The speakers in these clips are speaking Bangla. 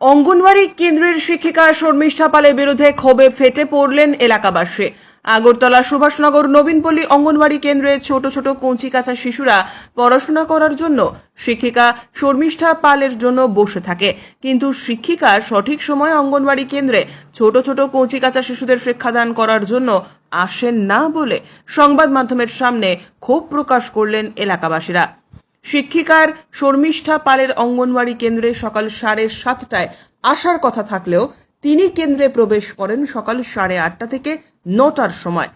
অঙ্গনওয়াড়ি কেন্দ্রের শিক্ষিকা শর্মিষ্ঠা পালের বিরুদ্ধে ক্ষোভে ফেটে পড়লেন এলাকাবাসী। আগরতলা সুভাষনগর নবীনপল্লী অঙ্গনওয়াড়ি কেন্দ্রে ছোট ছোট কঞ্চি কাঁচা শিশুরা পড়াশোনা করার জন্য শিক্ষিকা শর্মিষ্ঠা পালের জন্য বসে থাকে। কিন্তু শিক্ষিকা সঠিক সময়ে অঙ্গনওয়াড়ি কেন্দ্রে ছোট ছোট কঞ্চি কাঁচা শিশুদের শিক্ষাদান করার জন্য আসেন না বলে সংবাদ মাধ্যমের সামনে ক্ষোভ প্রকাশ করলেন এলাকাবাসীরা। শিক্ষিকার শর্মিষ্ঠা পালের অঙ্গনওয়াড়ি কেন্দ্রে সকাল সাড়ে সাতটায় আসার কথা থাকলেও তিনি কেন্দ্রে প্রবেশ করেন সকাল সাড়ে আটটা থেকে নটার সময়,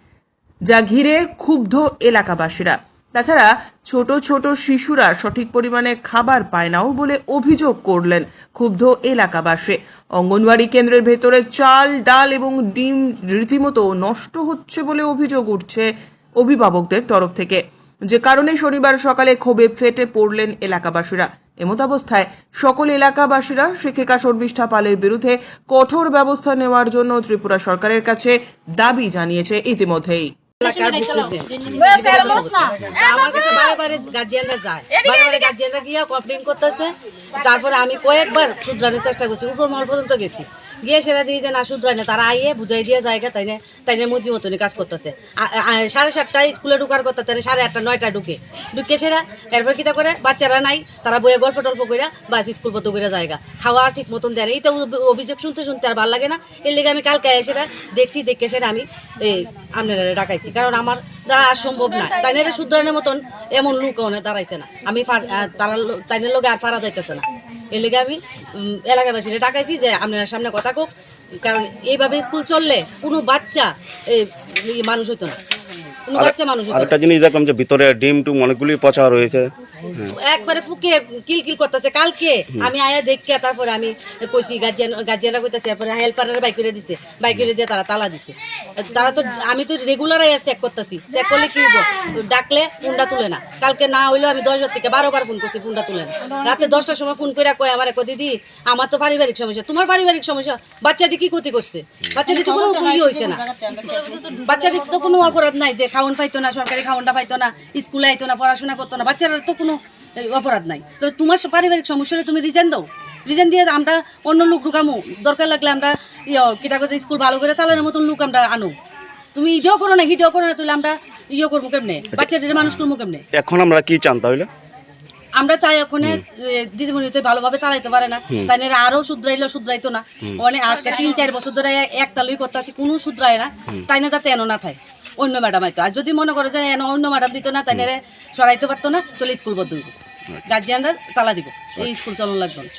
যা ঘিরে ক্ষুব্ধ এলাকাবাসীরা। তাছাড়া ছোট ছোট শিশুরা সঠিক পরিমাণে খাবার পায় নাও বলে অভিযোগ করলেন ক্ষুব্ধ এলাকাবাসী। অঙ্গনওয়াড়ি কেন্দ্রের ভেতরে চাল, ডাল এবং ডিম রীতিমতো নষ্ট হচ্ছে বলে অভিযোগ উঠছে অভিভাবকদের তরফ থেকে। যে কারণে শনিবার সকালে ক্ষোভে ফেটে পড়লেন এলাকাবাসীরা। এমতাবস্থায় সকল এলাকাবাসীরা শিক্ষিকা শর্মিষ্ঠা পালের বিরুদ্ধে কঠোর ব্যবস্থা নেওয়ার জন্য ত্রিপুরা সরকারের কাছে দাবি জানিয়েছে ইতিমধ্যেই। তারপরে আমি কয়েকবার শুধরানোর চেষ্টা করছি। উপর মহল পর্যন্ত গেছি। গিয়ে সেটা দিয়ে যে না, শুধরায় না, তারা আইয়ে বুঝাই দিয়ে জায়গা তাই না তাই না মর্জি মতনই কাজ করতেছে। সাড়ে সাতটায় স্কুলে ঢুকার কথা তাই সাড়ে আটটা নয়টা ঢুকে। ঢুকে সেরা এরপর কিটা করে, বাচ্চারা নাই, তারা বইয়ে গল্প টল্প করে বাস স্কুল পর্যন্ত করে জায়গা। খাওয়া ঠিক মতন দেয় না। তো অভিযোগ শুনতে শুনতে আর ভালো লাগে না। এর লেগে আমি কালকে সেটা দেখছি, দেখে সেটা আমি এই আপনারা ডাকাইছি। কারণ আমার দ্বারা আর সম্ভব না। তাইনের শুদ্ধরানের মতন এমন লোক দাঁড়াইছে না। আমি তারা তাইনের লোকে আর ফারা যাইতেছে না। এর লেগে আমি এলাকাবাসীরা ডাকাইছি যে আপনার সামনে কথা কোক কারণ এইভাবে স্কুল চললে কোনো বাচ্চা মানুষ হতো না। আরেকটা জিনিস দেখলাম যে ভিতরে ডিম টুম অনেকগুলি পচা রয়েছে। একবারে ফুকে কিল কিল করতেছে। কালকে আমি আয়া দেখে তারপরে আমি কইছি গার্জিয়ান গার্জিয়ানরা কইতাছে তারপরে হেল্পারের বাইক করে দিছে। বাইক করে দিয়ে তারা তালা দিছে। তারা তো আমি তো রেগুলার আয়া চেক করতেছি। চেক করলে কি হইব? ডাকলে ফোনটা তুলে না। কালকে না হইলেও আমি দশ থেকে বারো বার ফোন করছি ফোনটা তুলে না। রাতে দশটার সময় ফোন করে কয় আমার কয় দিদি আমার তো পারিবারিক সমস্যা। তোমার পারিবারিক সমস্যা? বাচ্চাটি কি ক্ষতি করছে? বাচ্চাটি তো কোনো হয়েছে না। বাচ্চাটি তো কোনো অপরাধ নাই যে খাওয়ান পাইতো না সরকারি খাওয়ানটা পাইতো না স্কুলে আইতো না পড়াশোনা করতো না বাচ্চারা তো কোনো অপরাধ নাই। তো তোমার পারিবারিক সমস্যা হলে তুমি রিজেন দাও। রিজেন দিয়ে আমরা অন্য লোক ঢুকামো। দরকার লাগলে আমরা ইয়ে কিতা করতে স্কুল ভালো করে চালানোর মতন লোক আমরা আনো। তুমি ইডিও করো না হিডিও করো না তুলে আমরা ইয়ে করব কেমনে? বাচ্চাদের মানুষ করব কেমনে? এখন আমরা কি চান তাহলে? আমরা চাই ওখানে দিদিমণি তো ভালোভাবে চালাইতে পারে না। তাই না আরও শুধরাইলে শুধরাইতো না। অনেক আজকে তিন চার বছর ধরে একটা লই করতেছি কোনো শুধরায় না। তাই না যাতে এনো না থাকে অন্য ম্যাডাম আইতো। আর যদি মনে করো যে অন্য ম্যাডাম দিত না তাই সরাইতে পারতো না তাহলে স্কুল বদ্ধ হইব গার্জিয়ানরা তালা দিব। এই স্কুল চলন লাগতো না